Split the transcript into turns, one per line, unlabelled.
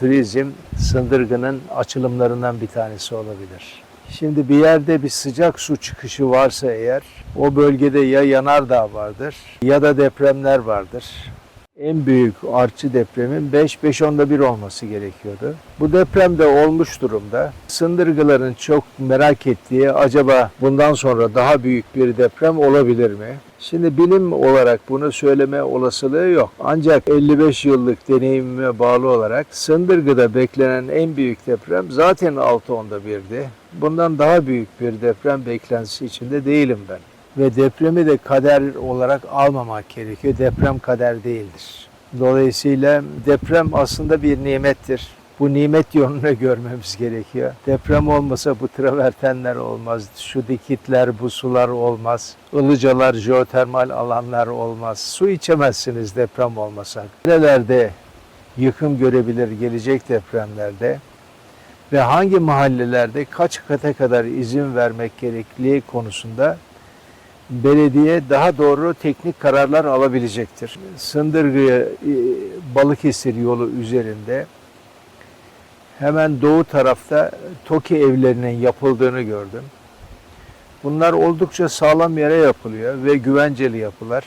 turizm Sındırgı'nın açılımlarından bir tanesi olabilir. Şimdi bir yerde bir sıcak su çıkışı varsa eğer o bölgede ya yanardağ vardır ya da depremler vardır. En büyük artçı depremin 5-5-10'da bir olması gerekiyordu. Bu deprem de olmuş durumda. Sındırgıların çok merak ettiği acaba bundan sonra daha büyük bir deprem olabilir mi? Şimdi bilim olarak bunu söyleme olasılığı yok. Ancak 55 yıllık deneyimime bağlı olarak Sındırgı'da beklenen en büyük deprem zaten 6-10'da birdi. Bundan daha büyük bir deprem beklentisi içinde değilim ben. Ve depremi de kader olarak almamak gerekiyor. Deprem kader değildir. Dolayısıyla deprem aslında bir nimettir. Bu nimet yönünü görmemiz gerekiyor. Deprem olmasa bu travertenler olmaz, şu dikitler, bu sular olmaz, ılıcalar, jeotermal alanlar olmaz. Su içemezsiniz deprem olmasa. Nerelerde yıkım görebilir gelecek depremlerde ve hangi mahallelerde kaç kata kadar izin vermek gerekli konusunda belediye daha doğru teknik kararlar alabilecektir. Sındırgı e, Balıkesir yolu üzerinde hemen doğu tarafta TOKİ evlerinin yapıldığını gördüm. Bunlar oldukça sağlam yere yapılıyor ve güvenceli yapılar.